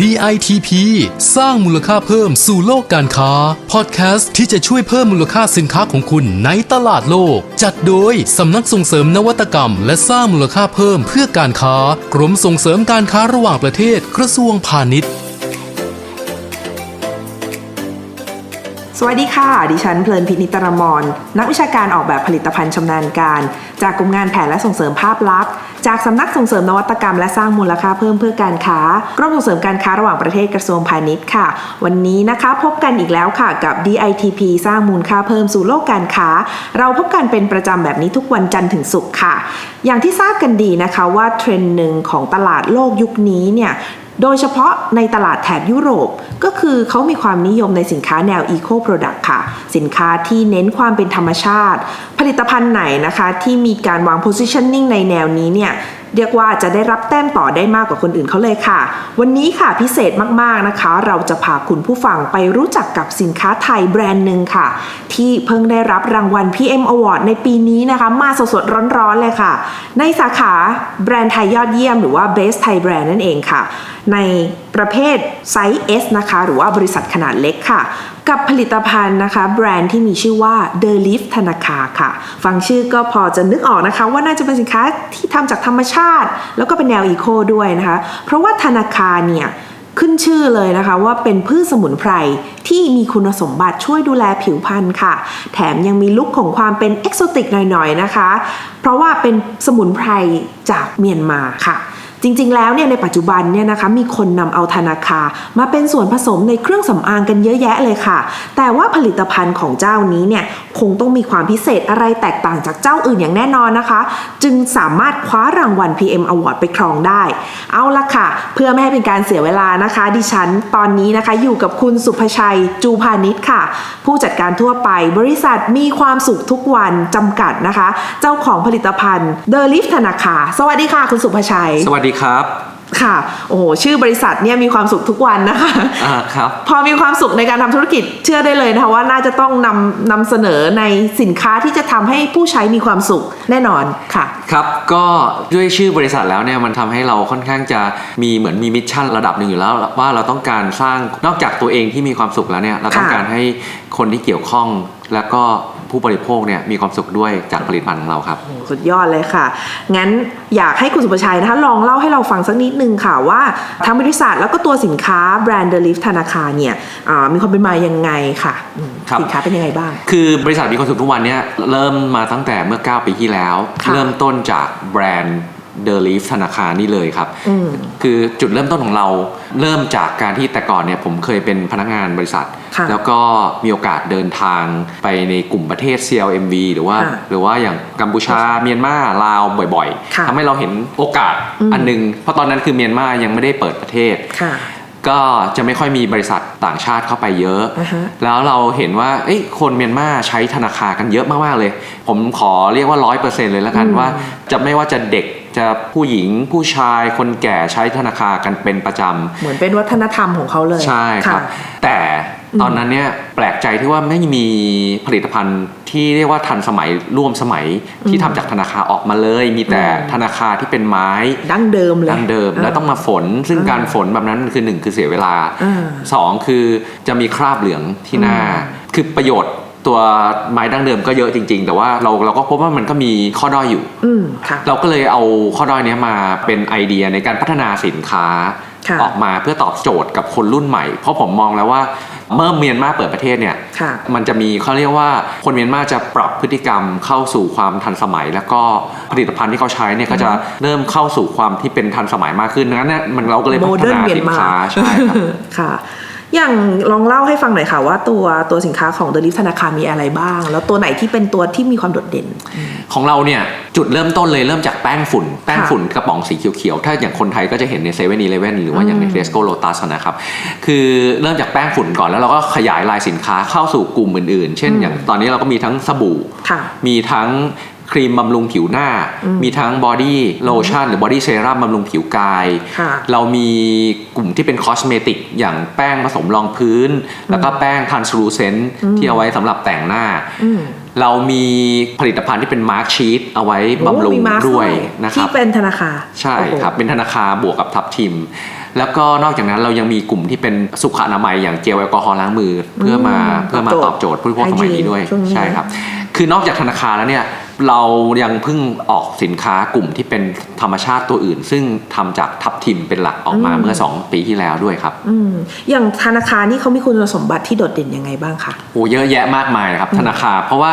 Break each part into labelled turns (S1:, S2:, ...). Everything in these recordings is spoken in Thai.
S1: DITP สร้างมูลค่าเพิ่มสู่โลกการค้า พอดแคสต์ที่จะช่วยเพิ่มมูลค่าสินค้าของคุณในตลาดโลก จัดโดยสำนักส่งเสริมนวัตกรรม และสร้างมูลค่าเพิ่มเพื่อการค้า กรมส่งเสริมการค้าระหว่างประเทศกระทรวงพาณิชย์
S2: สวัสดีค่ะ ดิฉันเพลินพินิตรมร นักวิชาการออกแบบผลิตภัณฑ์ชำนาญการ จากกลุ่มงานแผนและส่งเสริมภาพลักษณ์จากสำนักส่งเสริมนวัตกรรมและสร้างมูลค่าเพิ่มเพื่อการค้ากรมส่งเสริมการค้าระหว่างประเทศกระทรวงพาณิชย์ค่ะ วันนี้นะคะพบกันอีกแล้วค่ะกับ DITP สร้างมูลค่าเพิ่มสู่โลกการค้า เราพบกันเป็นประจำแบบนี้ทุกวันจันทร์ถึงศุกร์ค่ะ อย่างที่ทราบกันดีนะคะว่าเทรนด์หนึ่งของตลาดโลกยุคนี้เนี่ย โดยเฉพาะในตลาดแถบยุโรปก็คือเขามีความนิยมในสินค้าแนว Eco Product ค่ะ สินค้าที่เน้นความเป็นธรรมชาติ ผลิตภัณฑ์ไหนนะคะ ที่มีการวาง positioning ในแนวนี้เนี่ย เรียกว่าจะได้รับแต้มต่อได้มากกว่าคนอื่นเขาเลยค่ะ วันนี้ค่ะพิเศษมากๆนะคะ เราจะพาคุณผู้ฟังไปรู้จักกับสินค้าไทยแบรนด์หนึ่งค่ะ ที่เพิ่งได้รับรางวัล PM Award ในปีนี้นะคะ มาสดๆร้อนๆเลยค่ะ ในสาขาแบรนด์ไทยยอดเยี่ยมหรือว่า Best Thai Brand นั่นเองค่ะ ในประเภทไซส์ S นะคะ หรือว่าบริษัทขนาดเล็กค่ะ กับผลิตภัณฑ์นะคะ แบรนด์ที่มีชื่อว่า The Leaf ธนาคาค่ะ ฟังชื่อก็พอจะนึกออกนะคะ ว่าน่าจะเป็นสินค้าที่ทำจากธรรมชาติ แล้วก็เป็นแนวอีโคด้วยนะคะ เพราะว่าธนาคารเนี่ยขึ้นชื่อเลยนะคะว่าเป็นพืชสมุนไพรที่มีคุณสมบัติช่วยดูแลผิวพรรณค่ะ แถมยังมีลุคของความเป็นเอกโซติกหน่อยๆนะคะ เพราะว่าเป็นสมุนไพรจากเมียนมาค่ะ จริงๆ แล้วเนี่ยในปัจจุบันเนี่ยนะคะมีคนนำเอาธนาคามาเป็นส่วนผสมในเครื่องสำอางกันเยอะแยะเลยค่ะ แต่ว่าผลิตภัณฑ์ของเจ้านี้เนี่ยคงต้องมีความพิเศษอะไรแตกต่างจากเจ้าอื่นอย่างแน่นอนนะคะ จึงสามารถคว้ารางวัล PM Award ไปครองได้ เอาละค่ะ เพื่อไม่ให้เป็นการเสียเวลานะคะ ดิฉันตอนนี้นะคะอยู่กับคุณสุภชัยจูพาณิชย์ค่ะ ผู้จัดการทั่วไปบริษัทมีความสุขทุกวันจำกัดนะคะ เจ้าของผลิตภัณฑ์ The Lift ธนาคารสวัสดีค่ะ คุณสุภชัย
S3: สวัสดีครับ
S2: ค่ะ โอ้โห ชื่อบริษัทเนี่ยมีความสุขทุกวันนะคะ
S3: อ่าครับ
S2: พอมีความสุขในการทำธุรกิจเชื่อได้เลยนะคะว่าน่าจะต้องนำนำเสนอในสินค้าที่จะทำให้ผู้ใช้มีความสุขแน่นอนค่ะ
S3: ครับ ก็ด้วยชื่อบริษัทแล้วเนี่ยมันทำให้เราค่อนข้างจะมีเหมือนมีมิชชั่นระดับหนึ่งอยู่แล้ว ว่าเราต้องการสร้างนอกจากตัวเองที่มีความสุขแล้วเนี่ยเราต้อง
S2: ค่ะ
S3: การให้คนที่เกี่ยวข้องแล้วก็ ผู้บริโภคเนี่ยมีความสุขด้วยจากผลิตภัณฑ์ของเราครับ
S2: สุดยอดเลยค่ะ งั้นอยากให้คุณสุภชัยนะคะลองเล่าให้เราฟังสักนิดนึงค่ะว่าทั้งบริษัทแล้วก็ตัวสินค้าแบรนด์เดลิฟธนาคารเนี่ยอ่ามีความเป็นมายังไงค่ะอืม
S3: ครับ
S2: สินค้าเป็นยังไงบ้าง
S3: คือบริษัทมีความสุขทุกวันเนี่ยเริ่มมาตั้งแต่เมื่อ 9 ปีที่แล้ว
S2: ค่ะ
S3: เริ่มต้นจากแบรนด์ เดลีฟธนาคารนี่เลยครับ
S2: อืม
S3: คือจุดเริ่มต้นของเราเริ่มจากการที่แต่ก่อนเนี่ยผมเคยเป็นพนักงานบริษัท
S2: ค่ะ
S3: แล้วก็มีโอกาสเดินทางไปในกลุ่มประเทศ CLMV หรือว่า
S2: ค่ะ
S3: หรือว่าอย่างกัมพูชาเมียนมาลาวบ่อย
S2: ค่ะ
S3: ๆทำให้เราเห็นโอกาส
S2: อืม
S3: อันหนึง เพราะตอนนั้นคือเมียนมายังไม่ได้เปิดประเทศ
S2: ค่ะ
S3: ก็จะไม่ค่อยมีบริษัทต่างชาติเข้าไปเยอะ
S2: อ่าฮะ
S3: แล้วเราเห็นว่าเอ้ยคนเมียนมาใช้ธนาคารกันเยอะมากๆเลย ผมขอเรียกว่าร้อยเปอร์เซ็นต์เลยแล้วกัน
S2: อืม
S3: ว่า จะไม่ว่าจะเด็ก จะผู้หญิงผู้ชายคนแก่ใช้ธนาคารกันเป็นประจ
S2: เหมือนเป็นวัฒนธรรมของเขาเลยำ
S3: ใช่ครับะแต่ตอนนั้นเนี่ยแปลกใจที่ว่าไม่มีผลิตภัณฑ์ที่เรียกว่าทันสมัยร่วมสมัยที่ทำจากธนาคารออกมาเลย มีแต่
S2: อืม
S3: ธนาคารที่เป็นไม้
S2: ดั้งเดิมเลย
S3: ดั้งเดิม แล้วต้องมาฝน ซึ่งการฝนแบบนั้นคือหนึ่งคือเสียเวลา
S2: อ่า
S3: สองคือจะมีคราบเหลืองที่หน้า คือประโยชน์ ตัวไม้ดั้งเดิมก็เยอะจริง ๆ แต่ว่าเราเราก็พบว่ามันก็มีข้อด้อยอยู่
S2: อืมค่ะ
S3: เราก็เลยเอาข้อด้อยเนี้ยมาเป็นไอเดียในการพัฒนาสินค้า
S2: ค่ะ
S3: ออกมาเพื่อตอบโจทย์กับคนรุ่นใหม่ เพราะผมมองแล้วว่าเมื่อเมียนมาเปิดประเทศเนี่ย
S2: ค่ะ
S3: มันจะมีเขาเรียกว่าคนเมียนมาจะปรับพฤติกรรมเข้าสู่ความทันสมัย แล้วก็ผลิตภัณฑ์ที่เขาใช้เนี่ยก็จะเริ่มเข้าสู่ความที่เป็นทันสมัยมากขึ้นดังนั้นเนี่ยมันเราก็เลย
S2: โม
S3: พัฒ
S2: เดิร์น
S3: นา
S2: เมีย
S3: สิ
S2: น
S3: น
S2: มา
S3: ค้าใช่ครับ
S2: ค่ะ อย่างลองเล่าให้ฟังหน่อยค่ะว่าตัวตัวสินค้าของ The Lift ธนาคารมีอะไรบ้าง แล้วตัวไหนที่เป็นตัวที่มีความโดดเด่น
S3: ของเราเนี่ยจุดเริ่มต้นเลยเริ่มจากแป้งฝุ่น แป้งฝุ่นกระป๋องสีเขียวๆ ถ้าอย่างคนไทยก็จะเห็นในเซเว่นอีเลฟเว่นหรือว่าอย่างใน
S2: อืม
S3: เ e สโกโ o ตัสนะครับ คือเริ่มจากแป้งฝุ่นก่อนแล้วเราก็ขยายลายสินค้าเข้าสู่กลุ่มอื่นๆ เช่น อย่างตอนนี้เราก็มีทั้งสบู่
S2: ค่ะ
S3: มีทั้ง ครีมบำรุงผิวหน้า
S2: อืม
S3: มีทั้งบอดี้โลชั่นหรือบอดี้เซรั่มบำรุงผิวกาย
S2: ค่ะ
S3: เรามีกลุ่มที่เป็นคอสเมติกอย่างแป้งผสมรองพื้น แล้วก็แป้งทันสลูเซนที่เอาไว้สำหรับแต่งหน้า
S2: อืม
S3: เรามีผลิตภัณฑ์ที่เป็นมาร์คชีตเอาไว้บำรุง
S2: โอ้มีมาสก์
S3: ด้วย
S2: ด้วย
S3: นะค
S2: ที่
S3: รับ
S2: เป็นธนาคาร
S3: ใช่
S2: โอ้โห
S3: ครับเป็นธนาคารบวกกับทับทิม แล้วก็นอกจากนั้นเรายังมีกลุ่มที่เป็นสุขอนามัยอย่างเจลแอลกอฮอล์ล้างมือ เพื่อมา
S2: อืม
S3: เพื่อมาตอบโจทย์ผู้บริโภคสมัยนี้ด้วย
S2: ช่วงนี้
S3: ใช่ครับ คือนอกจากธนาคารแล้วเนี่ย เรายังเพิ่งออกสินค้ากลุ่มที่เป็นธรรมชาติตัวอื่น ซึ่งทำจากทับทิมเป็นหลักออกมาเมื่อ 2 ปีที่แล้วด้วยครับ
S2: อืมอย่างธนาคารนี่เขามีคุณสมบัติที่โดดเด่นยังไงบ้างคะ
S3: โอ้เยอะแยะมากมายนะครับ ธนาคารเพราะว่า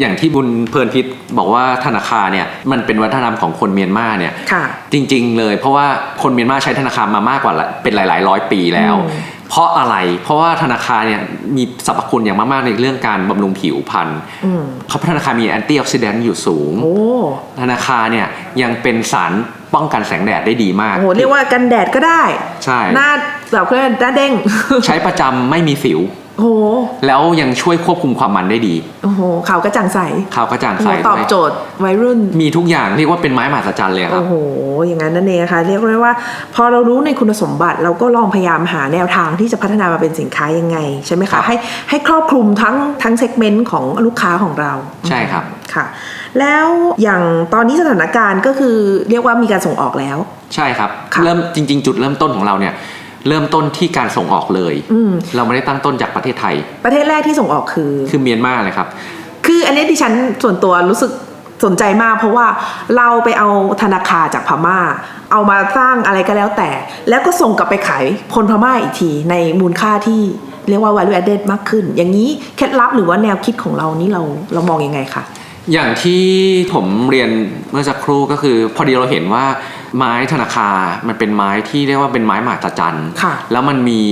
S3: อย่างที่บุญเพลินพิษบอกว่าธนาคารเนี่ยมันเป็นวัฒนธรรมของคนเมียนมาเนี่ย
S2: ค่ะ
S3: จริง ๆ เลย เพราะว่าคนเมียนมาใช้ธนาคารมามากกว่าละเป็นหลาย ๆ ร้อยปีแล้ว
S2: อืม
S3: เพราะอะไร เพราะว่าธนาคารเนี่ยมีสรรพคุณอย่างมาก ๆ ในเรื่องการบำรุงผิวพรรณ
S2: อืม
S3: เขาธนาคารมีแอนตี้ออกซิแดนต์อยู่สูง
S2: โอ้
S3: ธนาคารเนี่ยยังเป็นสารป้องกันแสงแดดได้ดีมาก
S2: โหเรียกว่ากันแดดก็ได้
S3: ใช่
S2: หน้าแบบเพื่อนหน้าเด้ง
S3: ใช้ประจำไม่มีสิว
S2: โอ้โห
S3: แล้วยังช่วยควบคุมความมันได้ดี
S2: โอ้โหขาวกระจ่างใส
S3: ขาวกระจ่าง
S2: โอ้โห
S3: ใส
S2: ตอบ
S3: ด้วย
S2: โจทย์วัยรุ่น
S3: มีทุกอย่างเรียกว่าเป็นไม้มหัศจรรย์เลยครับ
S2: โอ้โหอย่างนั้นนั่นเองนะคะเรียกได้ว่า พอเรารู้ในคุณสมบัติเราก็ลองพยายามหาแนวทางที่จะพัฒนามาเป็นสินค้ายังไง ใช่ไหม
S3: ครั
S2: คะ
S3: บ
S2: ให้ให้ครอบคลุมทั้งทั้งเซกเมนต์ของลูกค้าของเรา
S3: ใช่ครับ
S2: ค่ะ แล้วอย่างตอนนี้สถานการณ์ก็คือเรียกว่ามีการส่งออกแล้ว
S3: ใช่ครับ
S2: ค่ะ
S3: เริ่มจริง ๆ จุดเริ่มต้นของเราเนี่ย เริ่มต้นที่การส่งออกเลย
S2: อืม
S3: เราไม่ได้ตั้งต้นจากประเทศไทย
S2: ประเทศแรกที่ส่งออกคือ
S3: คือเมียนมาเลยครับ
S2: คืออันนี้ดิฉันส่วนตัวรู้สึกสนใจมาก เพราะว่าเราไปเอาธนาคารจากพม่า เอามาสร้างอะไรก็แล้วแต่ แล้วก็ส่งกลับไปขายคนพม่าอีกทีในมูลค่าที่เรียกว่า value added มากขึ้น อย่างนี้เคล็ดลับหรือว่าแนวคิดของเรานี่เราเรามองยังไงคะ
S3: อย่างที่ผมเรียนเมื่อสักครู่ก็คือ พอดีเราเห็นว่าไม้ธนาคารมันเป็นไม้ที่เรียกว่าเป็นไม้มหัศจรรย์
S2: ค่ะ
S3: แล้วมันมี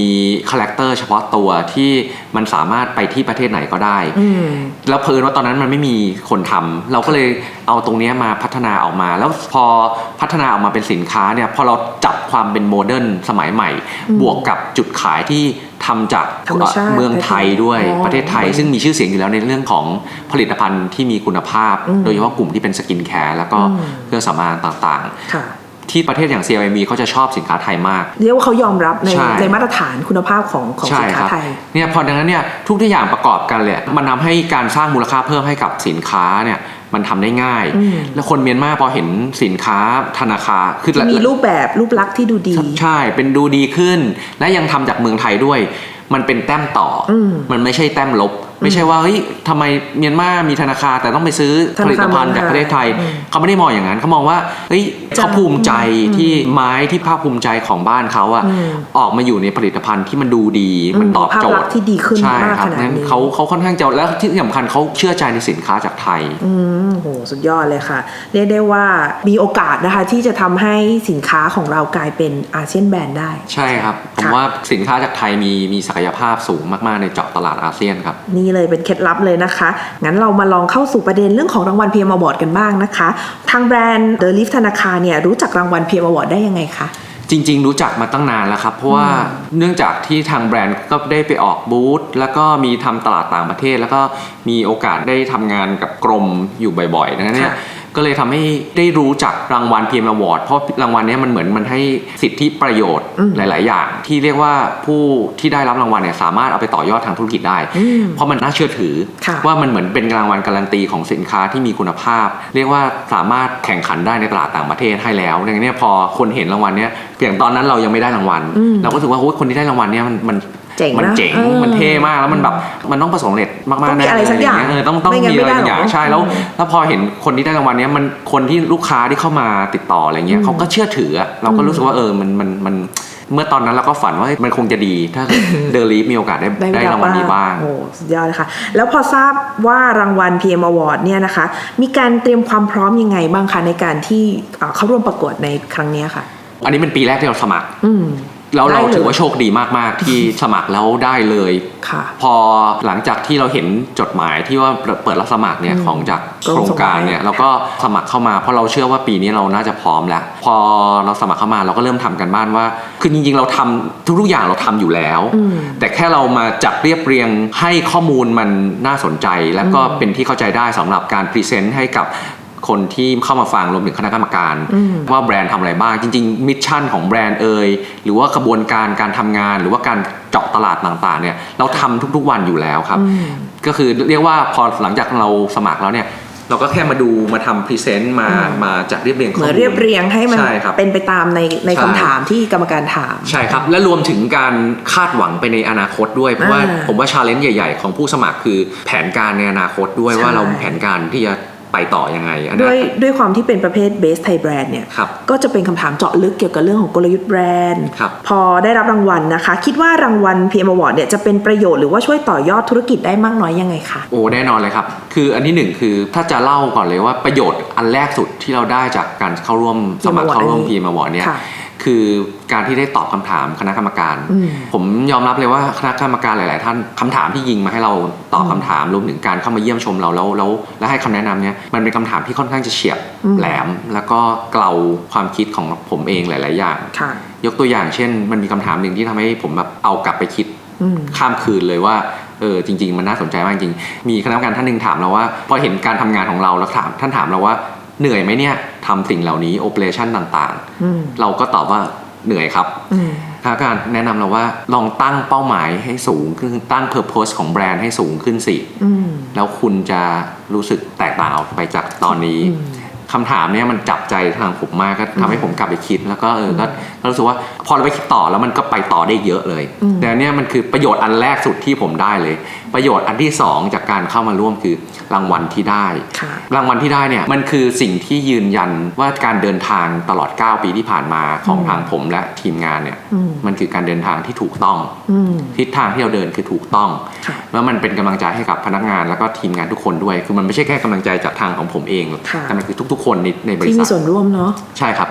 S3: คาแรคเตอร์เฉพาะตัวที่มันสามารถไปที่ประเทศไหนก็ได้
S2: อืม
S3: แล้วเพลินว่าตอนนั้นมันไม่มีคนทำเราก็เลยเอาตรงเนี้ยมาพัฒนาออกมา แล้วพอพัฒนาออกมาเป็นสินค้าเนี่ยพอเราจับความเป็นโมเดิร์นสมัยใหม่ บวกกับจุดขายที่ ทำจาก
S2: ธรรมชาติ
S3: เมืองไทยด้วย
S2: อ๋อ
S3: ประเทศไทย ซึ่งมีชื่อเสียงอยู่แล้วในเรื่องของผลิตภัณฑ์ที่มีคุณภาพ
S2: อืม
S3: โดยเฉพาะกลุ่มที่เป็นสกินแคร์แล้วก็
S2: อืม
S3: เครื่องสำอางต่าง
S2: ค่ะ
S3: ๆที่ประเทศอย่าง CLMV เขาจะชอบสินค้าไทยมาก
S2: เรียกว่าเขายอมรับใน
S3: ใช่
S2: ในมาตรฐานคุณภาพของของ
S3: ใช่
S2: สิน
S3: ค
S2: ค้า
S3: รับ
S2: ไทย
S3: เนี่ยพอดังนั้นเนี่ยทุกที่อย่างประกอบกันเลยมันทำให้การสร้างมูลค่าเพิ่มให้กับสินค้าเนี่ย มันทำได้ง่าย
S2: อืม
S3: แล้วคนเมียนมาพอเห็นสินค้าธนาคารคือ
S2: ที่มีรูปแบบรูปลักษณ์ที่ดูดี
S3: ใช่เป็นดูดีขึ้น และยังทำจากเมืองไทยด้วย มันเป็นแต้มต่ออ
S2: ม
S3: มันไม่ใช่แต้มลบ ไม่ใช่ว่าเฮ้ยทำไมเมียนมามีธนาคารแต่ต้องไปซื้อ
S2: ธ
S3: ผ
S2: นาคาร
S3: ลิตภัณฑ์จากประเทศไทย
S2: อืม
S3: เขาไม่ได้มองอย่างนั้นเขามองว่าเฮ้ย
S2: จะ
S3: เขาภูมิใจ
S2: อืม
S3: ที่ไม้ที่ภาคภูมิใจของบ้านเขาอะ
S2: อืม
S3: ออกมาอยู่ในผลิตภัณฑ์ที่มันดูดี
S2: อืม
S3: มันตอบโจ
S2: ภาพลั
S3: ท
S2: กษ
S3: ย์
S2: ณ์ที่ดีขึ้น
S3: ใช่
S2: มาก
S3: ครับ
S2: ขนาด
S3: นั้น
S2: นี้
S3: เขาเขาค่อนข้างจะแล้วที่สำคัญเขาเชื่อใจในสินค้าจากไทย
S2: อืมโหสุดยอดเลยค่ะ เรียกได้ว่ามีโอกาสนะคะที่จะทำให้สินค้าของเรากลายเป็นอาเซียนแบรนด์ได้
S3: ใช่ครับผม
S2: ค่ะ
S3: ว่าสินค้าจากไทยมีมีศักยภาพสูงมากๆในเจาะตลาดอาเซียนครับ
S2: นี่เลยเป็นเคล็ดลับเลยนะคะ งั้นเรามาลองเข้าสู่ประเด็นเรื่องของรางวัล PM Award กันบ้างนะคะ ทางแบรนด์ The Leaf ธนาคารเนี่ยรู้จักรางวัล PM Award ได้ยังไงคะ
S3: จริง ๆ รู้จักมาตั้งนานแล้วครับ เพราะว่าเนื่องจากที่ทางแบรนด์ก็ได้ไปออกบูธแล้วก็มีทำตลาดต่างประเทศ แล้วก็มีโอกาสได้ทำงานกับกรมอยู่บ่อยๆดังนั้นเนี่ย
S2: ค่ะ
S3: ก็เลยทำให้ได้รู้จักรางวัล PM Award เพราะรางวัลเนี้ยมันเหมือนมันให้สิทธิประโยชน์
S2: อืม
S3: หลาย ๆ อย่าง ที่เรียกว่าผู้ที่ได้รับรางวัลเนี่ยสามารถเอาไปต่อยอดทางธุรกิจได้
S2: อืม
S3: เพราะมันน่าเชื่อถือ
S2: ค่ะ
S3: ว่ามันเหมือนเป็นรางวัลการันตีของสินค้าที่มีคุณภาพ เรียกว่าสามารถแข่งขันได้ในตลาดต่างประเทศให้แล้วดังนั้นเนี่ยพอคนเห็นรางวัลเนี้ยอย่างตอนนั้นเรายังไม่ได้รางวัล
S2: อืม
S3: เราก็รู้สึกว่าโอ้ยคนที่ได้รางวัลเนี้ยมันมัน
S2: เจ๋งนะ
S3: มันเจ๋ง
S2: เออ
S3: มันเท่มากแล้วมันแบบมันต้องประสบความสำเร็จมาก
S2: ต้
S3: ๆ
S2: องมี
S3: แน่
S2: อะไรสักอย่าง
S3: เออต้องต้อง
S2: ไม่งั้น
S3: มีอะไร
S2: ไม่ได้
S3: สักอย่าง
S2: หรอก
S3: ใช่แล้ว
S2: อืม
S3: แล้วพอเห็นคนที่ได้รางวัลเนี้ยมันคนที่ลูกค้าที่เข้ามาติดต่ออะไรเงี้ยเขาก็เชื่อถืออะเราก็รู้สึกว่าเออมันมันมันเมื่อตอนนั้นเราก็ฝันว่าเฮ้ยมันคงจะดี ถ้าเดลีฟมีโอกาสได้ได้รางวัลนี้บ้าง
S2: โอ้สุดยอดเลยค่ะ แล้วพอทราบว่ารางวัล PM Award เนี่ยนะคะ มีการเตรียมความพร้อมยังไงบ้างคะในการที่เอ่อเข้าร่วมประกวดในครั้งเนี้ยค่ะ
S3: อันนี้เป็นปีแรกที่เราสมัคร
S2: อืม
S3: แล้วเรา
S2: ได้เลย
S3: ถือว่าโชคดีมาก ๆ ที่สมัครแล้วได้เลย
S2: ค่ะ
S3: พอหลังจากที่เราเห็นจดหมายที่ว่าเปิดรับสมัครเนี่ย
S2: อืม
S3: ของจาก
S2: กรม
S3: โครงการเนี่ย
S2: ส่งไป
S3: เราก็สมัครเข้ามาเพราะเราเชื่อว่าปีนี้เราน่าจะพร้อมแล้ว พอเราสมัครเข้ามาเราก็เริ่มทำกันบ้านว่า คือจริง ๆ เราทำทุกๆอย่างเราทำอยู่แล้ว
S2: อืม
S3: แต่แค่เรามาจัดเรียบเรียงให้ข้อมูลมันน่าสนใจ แล้วก็
S2: อืม
S3: เป็นที่เข้าใจได้สำหรับการพรีเซนต์ให้กับ คนที่เข้ามาฟังรวมถึงคณะกรรมการ
S2: อืม
S3: ว่าแบรนด์ทำอะไรบ้าง จริงๆมิชชั่นของแบรนด์เอ่ยหรือว่ากระบวนการการทำงาน หรือว่าการเจาะตลาดต่างๆเนี่ยเราทำทุกๆวันอยู่แล้วครับ
S2: อืม
S3: ก็คือเรียกว่าพอหลังจากเราสมัครแล้วเนี่ยเราก็แค่มาดูมาทำพรีเซนต์มา
S2: อืม
S3: มาจัดเรียบเรียงข้
S2: เห
S3: อ
S2: มื
S3: มู
S2: อน
S3: ล
S2: เรียบเรียงให้มัน
S3: ใช่ครับ
S2: เป็นไปตามในใน
S3: ใช่
S2: คำถามที่กรรมการถาม
S3: ใช่ครับ และรวมถึงการคาดหวังไปในอนาคตด้วย เพราะว่า
S2: อ่า
S3: ผมว่าชาเลนจ์ใหญ่ ๆ ของผู้สมัครคือแผนการในอนาคตด้วย
S2: ใช่
S3: ว่าเรามีแผนการที่จะ ไปต่อยังไงอัน
S2: ด้
S3: นั้
S2: วย
S3: น
S2: ด้วยความที่เป็นประเภท Base Thai Brand เนี่ย
S3: ครับ
S2: ก็จะเป็นคำถามเจาะลึกเกี่ยวกับเรื่องของกลยุทธ์แบรนด์
S3: ครับ
S2: พอได้รับรางวัลนะคะ คิดว่ารางวัล PM Award เนี่ยจะเป็นประโยชน์หรือว่าช่วยต่อยอดธุรกิจได้มากน้อยยังไงคะ
S3: โอ้แน่นอนเลยครับ คืออันที่หนึ่งคือถ้าจะเล่าก่อนเลยว่าประโยชน์อันแรกสุดที่เราได้จากการเข้าร่วมสมัคร
S2: Award
S3: เข้าร่วม
S2: อันนี้
S3: พีมาวอร์เนี่ย
S2: ค่ะ
S3: คือการที่ได้ตอบคำถามคณะกรรมการ
S2: อืม
S3: ผมยอมรับเลยว่าคณะกรรมการหลาย ๆ ท่านคำถามที่ยิงมาให้เราตอบคำถามรวมถึงการเข้ามาเยี่ยมชมเราแล้วแล้วแล้วให้คำแนะนำเนี่ยมันเป็นคำถามที่ค่อนข้างจะเฉียบ
S2: อืม
S3: แหลม แล้วก็เกลาความคิดของผมเองหลาย ๆ อย่าง
S2: ค่ะ
S3: ยกตัวอย่างเช่น มันมีคำถามหนึ่งที่ทำให้ผมแบบเอากลับไปคิด
S2: อืม
S3: ข้ามคืนเลยว่าเออจริง ๆ มันน่าสนใจมากจริง มีคณะกรรมการท่านหนึ่งถามเราว่า พอเห็นการทำงานของเราแล้วถามท่านถามเราว่า เหนื่อยไหมเนี่ยทำสิ่งเหล่านี้โอเปอเรชั่นต่าง
S2: อืม
S3: ๆเราก็ตอบว่าเหนื่อยครับ
S2: อืม
S3: คณะกรรมการแนะนำเราว่าลองตั้งเป้าหมายให้สูงขึ้นตั้ง Purpose ของแบรนด์ให้สูงขึ้นสิ
S2: อืม
S3: แล้วคุณจะรู้สึกแตกต่างออกไปจากตอนนี้
S2: อืม
S3: คำถามเนี้ยมันจับใจทางผมมากก็ทำให้ผมกลับไปคิด แล้วก็เออก็ก็รู้สึกว่าพอเราไปคิดต่อแล้วมันก็ไปต่อได้เยอะเลย
S2: อืม
S3: แต่อันเนี้ยมันคือประโยชน์อันแรกสุดที่ผมได้เลย ประโยชน์อันที่สองจากการเข้ามาร่วมคือรางวัลที่ได้
S2: ค่ะ
S3: รางวัลที่ได้เนี่ยมันคือสิ่งที่ยืนยันว่าการเดินทางตลอด 9 ปีที่ผ่านมาของ
S2: อืม
S3: ทางผมและทีมงานเนี่ย
S2: อืม
S3: มันคือการเดินทางที่ถูกต้อง
S2: อืม
S3: ทิศทางที่เราเดินคือถูกต้อง
S2: ค่ะ
S3: แล้วมันเป็นกำลังใจให้กับพนักงานแล้วก็ทีมงานทุกคนด้วย คือมันไม่ใช่แค่กำลังใจจากทางของผมเอง
S2: ค่ะ
S3: แต่มันคือทุก ๆ คนในในบริ
S2: ที่
S3: ษั
S2: มี
S3: ท
S2: ส่วนร่วมเนาะ
S3: ใช่ครับ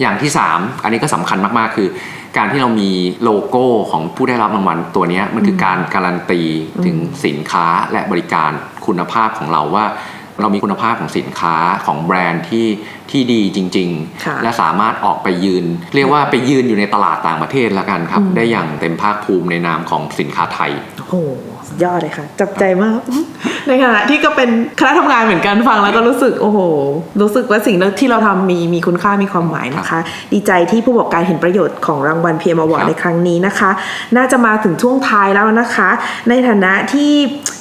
S3: อย่างที่ 3 อันนี้ก็สำคัญมากๆคือ การที่เรามีโลโก้ของผู้ได้รับรางวัลตัวเนี้ยมันคือการการันตีถึงสินค้าและบริการคุณภาพของเราว่า เรามีคุณภาพของสินค้าของแบรนด์ที่ที่ดีจริง
S2: ค่ะ
S3: ๆและสามารถออกไปยืน เรียกว่าไปยืนอยู่ในตลาดต่างประเทศแล้วกันครับ
S2: อืม
S3: ได้อย่างเต็มภาคภูมิในนามของสินค้าไทย
S2: โอ้โหสุดยอดเลยค่ะ จับใจมาก ในขณะที่ก็เป็นคณะทำงานเหมือนกันฟังแล้วก็รู้สึกโอ้โห รู้สึกว่าสิ่งที่เราทำมีมีคุณค่ามีความหมายนะคะ ดีใจที่ผู้ประกอบการเห็นประโยชน์ของรางวัล PM
S3: ค
S2: Award
S3: รับ
S2: ในครั้งนี้นะคะ น่าจะมาถึงช่วงท้ายแล้วนะคะ ในฐานะที่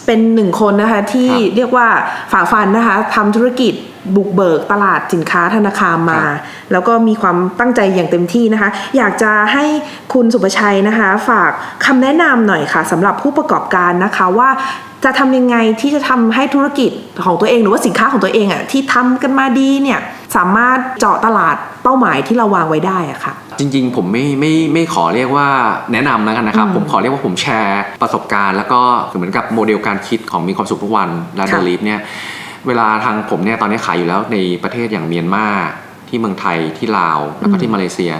S2: เป็นหนึ่งคนนะคะที่
S3: ครับ
S2: เรียกว่าฝ่าฟันนะคะทำธุรกิจบุกเบิกตลาดสินค้าธนาคารมา
S3: ครับ
S2: แล้วก็มีความตั้งใจอย่างเต็มที่นะคะ อยากจะให้คุณสุประชัยนะคะ ฝากคำแนะนำหน่อยค่ะสำหรับผู้ประกอบการนะคะว่า จะทำยังไงที่จะทำให้ธุรกิจของตัวเองหรือว่าสินค้าของตัวเองอะ่ะที่ทำกันมาดีเนี่ยสามารถเจาะตลาดเป้าหมายที่เราวางไว้ได้อะค่ะ
S3: จริงๆ ผมไม่ไม่ไม่ขอเรียกว่าแนะนำแล้วกันนะครับ
S2: อืม
S3: ผมขอเรียกว่าผมแชร์ประสบการณ์ แล้วก็เหมือนกับโมเดลการคิดของมีความสุขทุกวันและเด
S2: ค่ะ
S3: ลิฟเนี่ยเวลาทางผมเนี่ยตอนนี้ขายอยู่แล้วในประเทศอย่างเมียนมาที่เมืองไทยที่ลาวแล้วก็ที่มาเลเซีย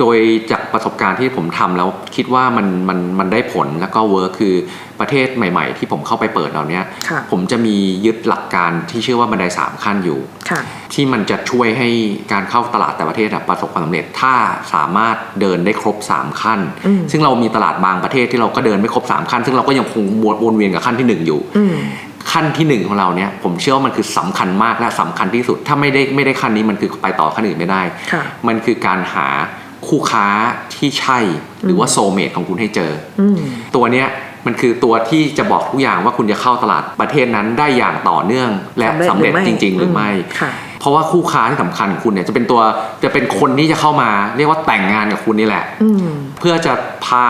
S3: โดยจากประสบการณ์ที่ผมทำแล้วคิดว่ามันมันมันได้ผลแล้วก็เวิร์คคือประเทศใหม่ ๆ ที่ผมเข้าไปเปิดเหล่าเนี้ย
S2: ค่ะ
S3: ผมจะมียึดหลักการที่ชื่อว่าบันไดสามขั้นอยู่
S2: ค่ะ
S3: ที่มันจะช่วยให้การเข้าตลาดแต่ประเทศอะประสบความสำเร็จถ้าสามารถเดินได้ครบ 3 ขั้น
S2: อืม
S3: ซึ่งเรามีตลาดบางประเทศที่เราก็เดินไม่ครบ 3 ขั้น ซึ่งเราก็ยังคงวนเวียนกับขั้นที่ 1 อยู่
S2: อืม
S3: ขั้นทีหนึ่1ของเราเนี่ยผมเชื่อว่ามันคือสำคัญมากและสำคัญที่สุด ถ้าไม่ได้ไม่ได้ขั้นนี้มันคือไปต่อขั้นอื่นไม่ได้
S2: ค่ะ
S3: มันคือการหา คู่ค้าที่ใช่ หรือว่าโซเมตของคุณให้เจอ
S2: อืม
S3: ตัวเนี้ยมันคือตัวที่จะบอกทุกอย่างว่าคุณจะเข้าตลาดประเทศนั้นได้อย่างต่อเนื่องและสำเร็จจริง ๆ หรือไม่
S2: ค่ะ
S3: เพราะว่าคู่ค้าที่สำคัญของคุณเนี่ยจะเป็นตัวจะเป็นคนที่จะเข้ามา เรียกว่าแต่งงานกับคุณนี่แหละ
S2: อืม
S3: เพื่อจะพา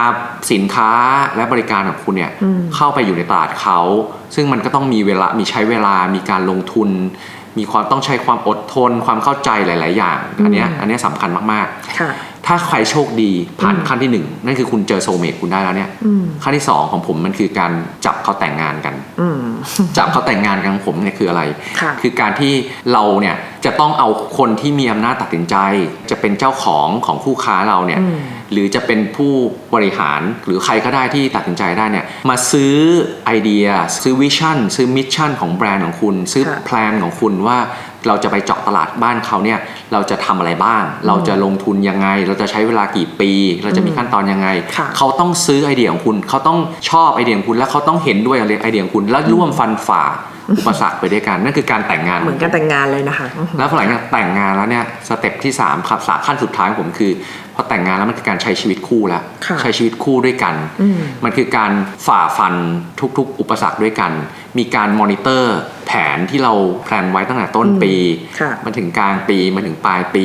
S3: สินค้าและบริการของคุณเนี่ย
S2: อืม
S3: เข้าไปอยู่ในตลาดเขา ซึ่งมันก็ต้องมีเวลามีใช้เวลามีการลงทุน มีความต้องใช้ความอดทน ความเข้าใจหลาย ๆ อย่าง อันเนี้ยอันเนี้ยสำคัญมาก
S2: ค่ะ
S3: ๆ ถ้าใครโชคดีผ่านขั้นที่หนึ่งนั่นคือคุณเจอโซลเมตคุณได้แล้วเนี่ย
S2: อืม
S3: ขั้นที่สองของผมมันคือการจับเขาแต่งงานกัน
S2: อืม
S3: จับเขาแต่งงานกันของผมเนี่ยคืออะไร
S2: ค่ะ
S3: คือการที่เราเนี่ยจะต้องเอาคนที่มีอำนาจตัดสินใจ จะเป็นเจ้าของของคู่ค้าเราเนี่ย
S2: อืม
S3: หรือจะเป็นผู้บริหารหรือใครก็ได้ที่ตัดสินใจได้เนี่ยมาซื้อไอเดีย ซื้อวิชั่นซื้อมิชชั่นของแบรนด์ของคุณ ซื้อ
S2: ค่ะ
S3: แพลนของคุณว่าเราจะไปเจาะตลาดบ้านเขาเนี่ยเราจะทำอะไรบ้าง เราจะลงทุนยังไง เราจะใช้เวลากี่ปี เราจะมีขั้นตอนยังไง
S2: ค่ะ
S3: เขาต้องซื้อไอเดียของคุณ เขาต้องชอบไอเดียของคุณและเขาต้องเห็นด้วยไอเดียของคุณ แล้วร่วมฟันฝ่าอุปสรรคไปด้วยกันนั่นคือการแต่งงาน
S2: เหมือนการแต่งงานเลยนะคะ
S3: แล้วพอหลังจากแต่งงานแล้วเนี่ยสเต็ปที่3ครับสามขั้นสุดท้ายของผมคือ พอแต่งงานแล้วมันคือการใช้ชีวิตคู่แล้ว
S2: ค่ะ
S3: ใช้ชีวิตคู่ด้วยกัน
S2: อืม
S3: มันคือการฝ่าฟันทุกๆ อุปสรรคด้วยกัน มีการมอนิเตอร์ แผนที่เราแพลนไว้ตั้งแต่ต้นปี
S2: ค่ะ
S3: มันถึงกลางปี มันถึงปลายปี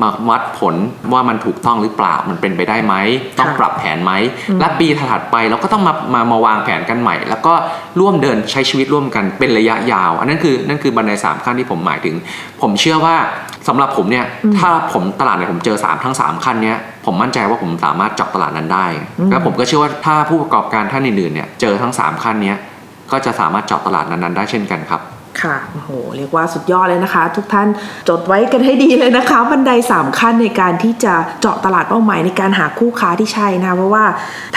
S3: มาวัดผลว่ามันถูกต้องหรือเปล่ามันเป็นไปได้ไหม ต้องปรับแผนไหม และปีถัดไปเราก็ต้องมามามาวางแผนกันใหม่ แล้วก็ร่วมเดินใช้ชีวิตร่วมกันเป็นระยะยาว อันนั้นคือนั่นคือบันไดสามขั้นที่ผมหมายถึง ผมเชื่อว่าสำหรับผมเนี่ยถ้าผมตลาดเนี่ยผมเจอสามทั้งสามขั้นเนี้ยผมมั่นใจว่าผมสามารถเจาะตลาดนั้นได้ แล้วผมก็เชื่อว่าถ้าผู้ประกอบการท่านอื่นๆเนี่ยเจอทั้งสามขั้นเนี้ยก็จะสามารถเจาะตลาดนั้นๆได้เช่นกันครับ
S2: ค่ะโอ้โห เรียกว่าสุดยอดเลยนะคะ ทุกท่านจดไว้กันให้ดีเลยนะคะ บันได 3 ขั้นในการที่จะเจาะตลาดเป้าหมายในการหาคู่ค้าที่ใช่นะเพราะว่า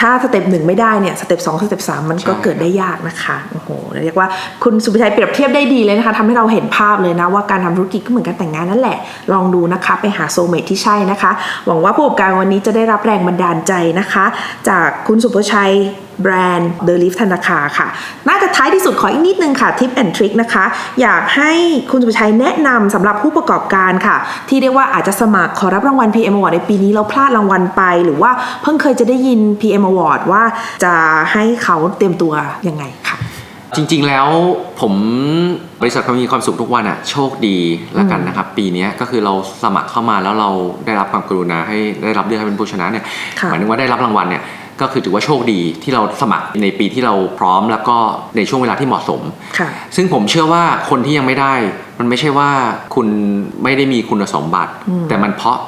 S2: ถ้าสเต็ปหนึ่งไม่ได้เนี่ยสเต็ปสองสเต็ปสามมันก็เกิดได้ยากนะคะโอ้โหเรียกว่าคุณสุภชัยเปรียบเทียบได้ดีเลยนะคะทำให้เราเห็นภาพเลยนะว่าการทำธุรกิจก็เหมือนการแต่งงานนั่นแหละ ลองดูนะคะ ไปหาโซเมทที่ใช่นะคะ หวังว่าผู้ประกอบการวันนี้จะได้รับแรงบันดาลใจนะคะ จากคุณสุภชัย แบรนด์ The Lift ธนาคารค่ะ น่าจะท้ายที่สุดขออีกนิดนึงค่ะทิปแอนทริคนะคะ อยากให้คุณสุภชัยแนะนำสำหรับผู้ประกอบการค่ะ ที่เรียกว่าอาจจะสมัครขอรับรางวัล PM Award ในปีนี้แล้วพลาดรางวัลไป หรือว่าเพิ่งเคยจะได้ยิน PM Award ว่าจะให้เขาเตรียมตัวยังไงค่ะ
S3: จริงๆ แล้วผมบริษัทความมีความสุขทุกวันอะโชคดีแล้วกันนะครับ ปีเนี้ยก็คือเราสมัครเข้ามาแล้วเราได้รับความกรุณาให้ได้รับเลือกให้เป็นผู้ชนะเนี่ย
S2: ค่ะ
S3: หมายถึงว่าได้รับรางวัลเนี่ย ก็คือถือว่าโชคดีที่เราสมัครในปีที่เราพร้อมแล้วก็ในช่วงเวลาที่เหมาะสม
S2: ค่ะ
S3: ซึ่งผมเชื่อว่าคนที่ยังไม่ได้ มันไม่ใช่ว่าคุณไม่ได้มีคุณสมบัติ
S2: อืม
S3: แต่มันเพราะ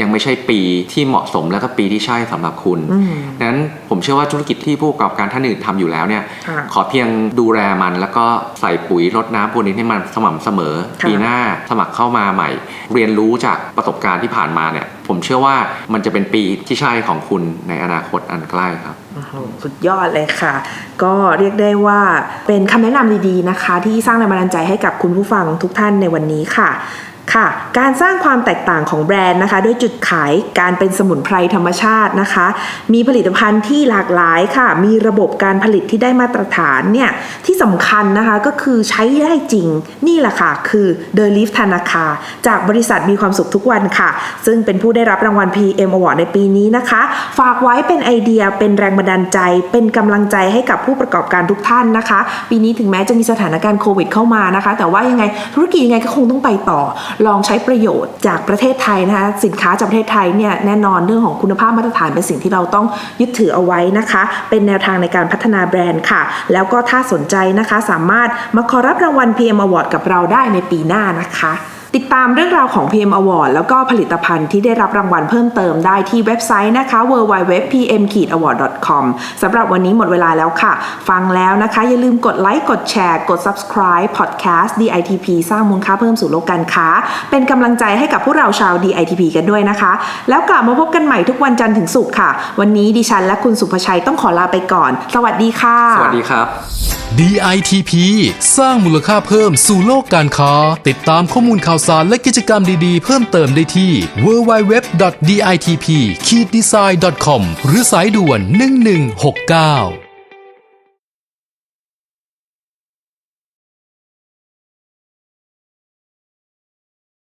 S3: ยังไม่ใช่ปีที่เหมาะสมแล้วก็ปีที่ใช่สำหรับคุณ
S2: อืม
S3: ดังนั้นผมเชื่อว่าธุรกิจที่ผู้ประกอบการท่านอื่นทำอยู่แล้วเนี่ย
S2: ค่ะ
S3: ขอเพียงดูแลมันแล้วก็ใส่ปุ๋ยรดน้ำพรวนดินให้มันสม่ำเสมอ
S2: ค่ะ
S3: ปีหน้าสมัครเข้ามาใหม่ เรียนรู้จากประสบการณ์ที่ผ่านมาเนี่ย ผมเชื่อว่ามันจะเป็นปีที่ใช่ของคุณในอนาคตอันใกล้ครับ
S2: โอ้โหสุดยอดเลยค่ะ ก็เรียกได้ว่าเป็นคำแนะนำดีๆนะคะ ที่สร้างแรงบันดาลใจให้กับคุณผู้ฟังทุกท่านในวันนี้ค่ะ ค่ะ การสร้างความแตกต่างของแบรนด์นะคะ ด้วยจุดขายการเป็นสมุนไพรธรรมชาตินะคะ มีผลิตภัณฑ์ที่หลากหลายค่ะ มีระบบการผลิตที่ได้มาตรฐานเนี่ยที่สำคัญนะคะก็คือใช้ได้จริง นี่แหละค่ะ คือ The Leaf ธนาคารจากบริษัทมีความสุขทุกวันค่ะ ซึ่งเป็นผู้ได้รับรางวัล PM Award ในปีนี้นะคะ ฝากไว้เป็นไอเดียเป็นแรงบันดาลใจ เป็นกำลังใจให้กับผู้ประกอบการทุกท่านนะคะ ปีนี้ถึงแม้จะมีสถานการณ์โควิดเข้ามานะคะ แต่ว่ายังไงธุรกิจยังไงก็คงต้องไปต่อลองใช้ประโยชน์จากประเทศไทยนะคะสินค้าจากประเทศไทยเนี่ยแน่นอนเรื่องของคุณภาพมาตรฐานเป็นสิ่งที่เราต้องยึดถือเอาไว้นะคะ เป็นแนวทางในการพัฒนาแบรนด์ค่ะ แล้วก็ถ้าสนใจนะคะสามารถมาขอรับรางวัล PM Award กับเราได้ในปีหน้านะคะ ติดตามเรื่องราวของ PM Award แล้วก็ผลิตภัณฑ์ที่ได้รับรางวัลเพิ่มเติมได้ที่เว็บไซต์นะคะ www.pm-award.com สำหรับวันนี้หมดเวลาแล้วค่ะ ฟังแล้วนะคะ อย่าลืมกดไลค์กดแชร์กด subscribe podcast DITP สร้างมูลค่าเพิ่มสู่โลกการค้า เป็นกำลังใจให้กับพวกเราชาว DITP กันด้วยนะคะ แล้วกลับมาพบกันใหม่ทุกวันจันทร์ถึงศุกร์ค่ะ วันนี้ดิฉันและคุณสุภชัยต้องขอลาไปก่อน สวัสดีค่ะ
S3: สวัสดีครับ
S1: DITP สร้างมูลค่าเพิ่มสู่โลกการค้า ติดตามข้อมูลข่าวสารและกิจกรรมดีๆ เพิ่มเติมได้ที่ www.ditp-design.com หรือสายด่วน 1169